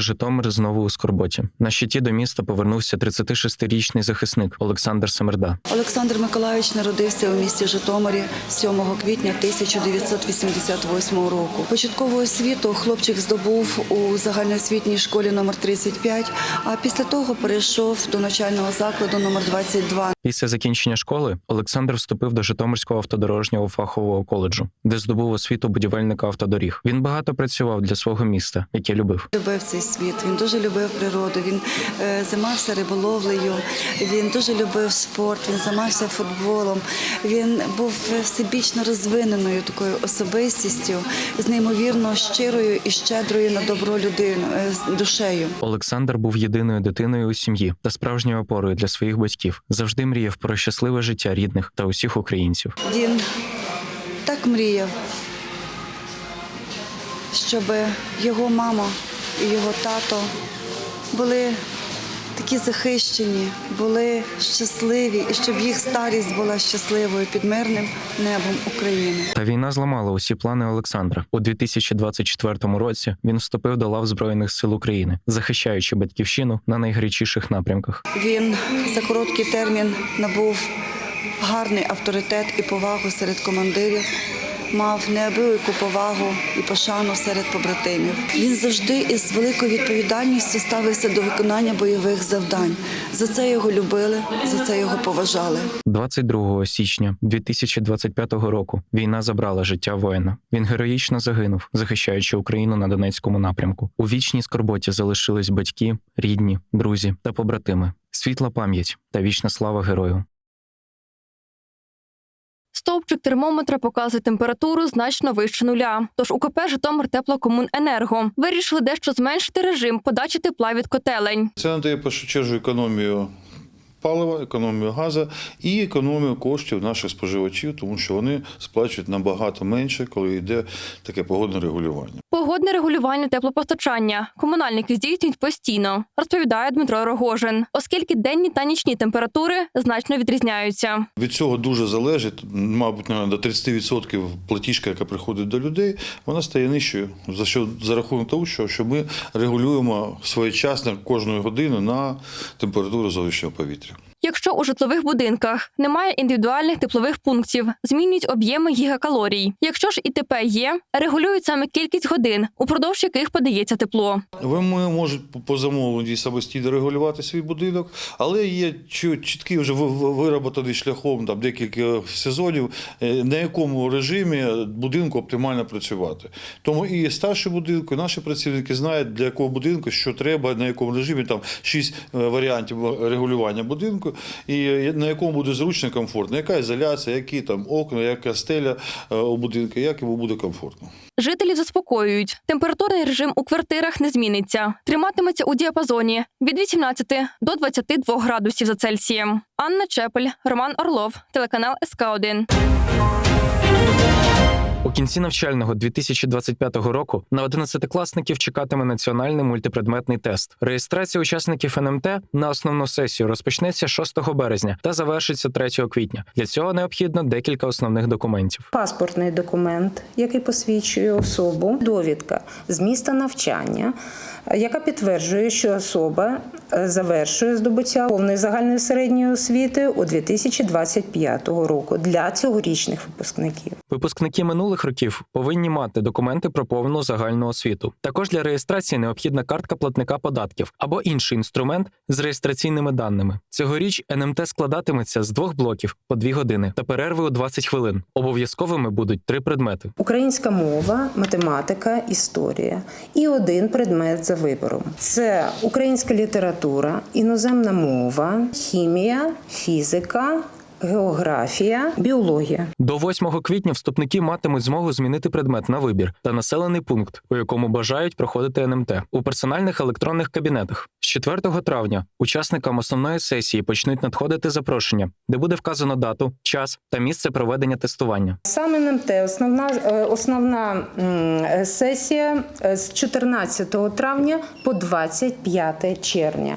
Житомир знову у скорботі. На щиті до міста повернувся 36-річний захисник Олександр Семерда. Олександр Миколайович народився у місті Житомирі 7 квітня 1988 року. Початкову освіту хлопчик здобув у загальноосвітній школі номер 35, а після того перейшов до навчального закладу номер 22 Після закінчення школи Олександр вступив до Житомирського автодорожнього фахового коледжу, де здобув освіту будівельника автодоріг. Він багато працював для свого міста, яке любив. Любив цей світ, він дуже любив природу. Він е, займався риболовлею, він дуже любив спорт, він займався футболом. Він був всебічно розвиненою такою особистістю, з неймовірно щирою і щедрою на добро людину е, з душею. Олександр був єдиною дитиною у сім'ї та справжньою опорою для своїх батьків. Завжди мріяв про щасливе життя рідних та усіх українців. Він так мріяв, щоб його мама і його тато були такі захищені, були щасливі, і щоб їх старість була щасливою під мирним небом України. Та війна зламала усі плани Олександра. У 2024 році він вступив до лав Збройних сил України, захищаючи батьківщину на найгарячіших напрямках. Він за короткий термін набув гарний авторитет і повагу серед командирів. Мав неабияку повагу і пошану серед побратимів. Він завжди із великою відповідальністю ставився до виконання бойових завдань. За це його любили, за це його поважали. 22 січня 2025 року війна забрала життя воїна. Він героїчно загинув, захищаючи Україну на Донецькому напрямку. У вічній скорботі залишились батьки, рідні, друзі та побратими. Світла пам'ять та вічна слава герою. Стовпчик термометра показує температуру значно вище нуля. Тож УКП Житомир Теплокомуненерго вирішили дещо зменшити режим подачі тепла від котелень. Це надає першу економію палива, економію газу і економію коштів наших споживачів, тому що вони сплачують набагато менше, коли йде таке погодне регулювання. Погодне регулювання теплопостачання комунальники здійснюють постійно, розповідає Дмитро Рогожин, оскільки денні та нічні температури значно відрізняються. Від цього дуже залежить, мабуть, до 30% платіжка, яка приходить до людей, вона стає нижчою. За що за рахунок того, що, що ми регулюємо своєчасно кожної години на температуру зовнішнього повітря. Якщо у житлових будинках немає індивідуальних теплових пунктів, змінюють об'єми гігакалорій. Якщо ж ІТП є, регулюють саме кількість годин, упродовж яких подається тепло. Ви можуть по- замовленню самостійно регулювати свій будинок, але є чіткий вже ви- ви- вироботаний шляхом там декілька сезонів, е, на якому режимі будинку оптимально працювати. Тому і старші будинки, і наші працівники знають, для якого будинку що треба, на якому режимі там шість е, варіантів регулювання будинку, і на якому буде зручно і комфортно, яка ізоляція, які там окна, яка стеля е, у будинку, як йому буде комфортно. Жителів заспокоюють. Температурний режим у квартирах не зміниться. Триматиметься у діапазоні від 18 до 22 градусів за Цельсієм. Анна Чепель, Роман Орлов, телеканал СК 1 У кінці навчального 2025 року на 11-класників чекатиме національний мультипредметний тест. Реєстрація учасників НМТ на основну сесію розпочнеться 6 березня та завершиться 3 квітня. Для цього необхідно декілька основних документів. паспортний документ, який посвідчує особу, довідка з міста навчання, яка підтверджує, що особа е, завершує здобуття повної загальної середньої освіти у 2025 року для цьогорічних випускників. Випускники минулих років повинні мати документи про повну загальну освіту. Також для реєстрації необхідна картка платника податків або інший інструмент з реєстраційними даними. Цьогоріч НМТ складатиметься з двох блоків по дві години та перерви у 20 хвилин. Обов'язковими будуть три предмети. Українська мова, математика, історія і один предмет за вибором. Це українська література, іноземна мова, хімія, фізика, географія, біологія. До 8 квітня вступники матимуть змогу змінити предмет на вибір та населений пункт, у якому бажають проходити НМТ у персональних електронних кабінетах. З 4 травня учасникам основної сесії почнуть надходити запрошення, де буде вказано дату, час та місце проведення тестування. Саме НМТ основна, е, основна сесія е, з 14 травня по 25 червня.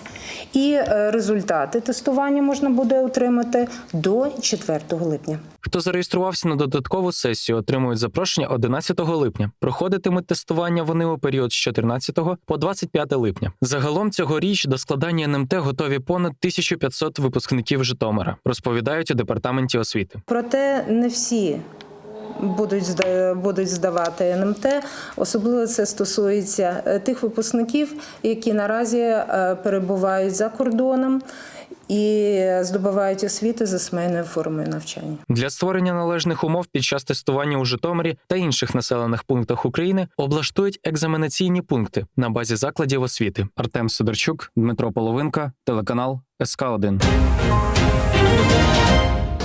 І е, результати тестування можна буде отримати до до 4 липня. Хто зареєструвався на додаткову сесію, отримують запрошення 11 липня. Проходитимуть тестування вони у період з 14 по 25 липня. Загалом цьогоріч до складання НМТ готові понад 1500 випускників Житомира, розповідають у департаменті освіти. Проте не всі будуть будуть здавати НМТ. Особливо це стосується е, тих випускників, які наразі е, перебувають за кордоном і здобувають освіту за сімейною формою навчання. Для створення належних умов під час тестування у Житомирі та інших населених пунктах України облаштують екзаменаційні пункти на базі закладів освіти. Артем Сидорчук, Дмитро Половинка, телеканал СК 1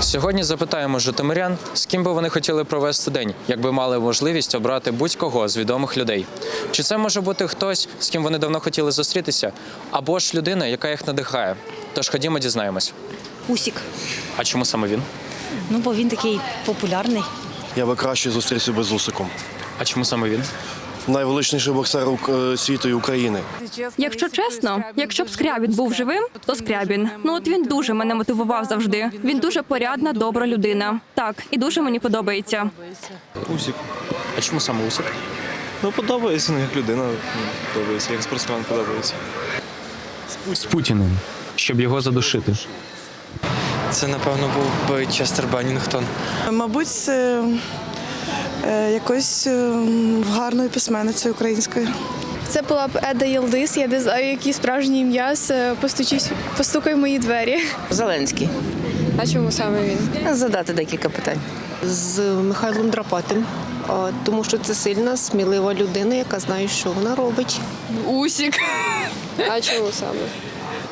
Сьогодні запитаємо житомирян, з ким би вони хотіли провести день, якби мали можливість обрати будь-кого з відомих людей. Чи це може бути хтось, з ким вони давно хотіли зустрітися, або ж людина, яка їх надихає. Тож ходімо, дізнаємось. Усік. А чому саме він? Ну, бо він такий популярний. Я би краще зустрівся би з Усиком. А чому саме він? Найвеличніший боксер е, світу і України. Якщо чесно, якщо б Скрябін був живим, то Скрябін. Ну от він дуже мене мотивував завжди. Він дуже порядна, добра людина. Так, і дуже мені подобається. Усік. А чому саме Усик? Ну, подобається, ну, як людина ну, подобається, як спортсмен подобається. З Путіним, щоб його задушити. Це, напевно, був би Честер Беннінгтон. Мабуть, це якоюсь е, гарною письменницею українською. Це була б Еда Єлдис, я не знаю, які справжні ім'я. С- Постучись, постукай в мої двері. Зеленський. А чому саме він? Задати декілька питань. з Михайлом Драпатим, тому що це сильна, смілива людина, яка знає, що вона робить. Усік. А чому саме?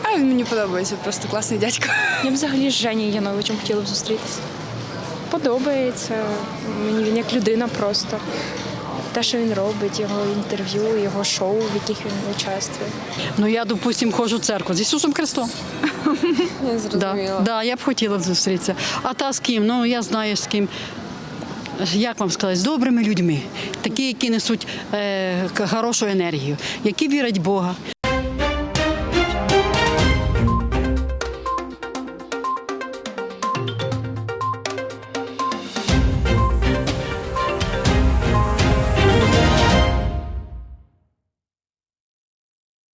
А він мені подобається, просто класний дядько. Я взагалі з Женєю Яновичем хотіла б зустрітися. Подобається. Мені він як людина просто. Те, що він робить, його інтерв'ю, його шоу, в яких він участвує. Ну я, допустим, ходжу в церкву з Ісусом Христом. Я Да, да, я б хотіла зустрітися. А та з ким? Ну я знаю з ким. Як вам сказати, з добрими людьми, такі, які несуть е, хорошу енергію, які вірять в Бога.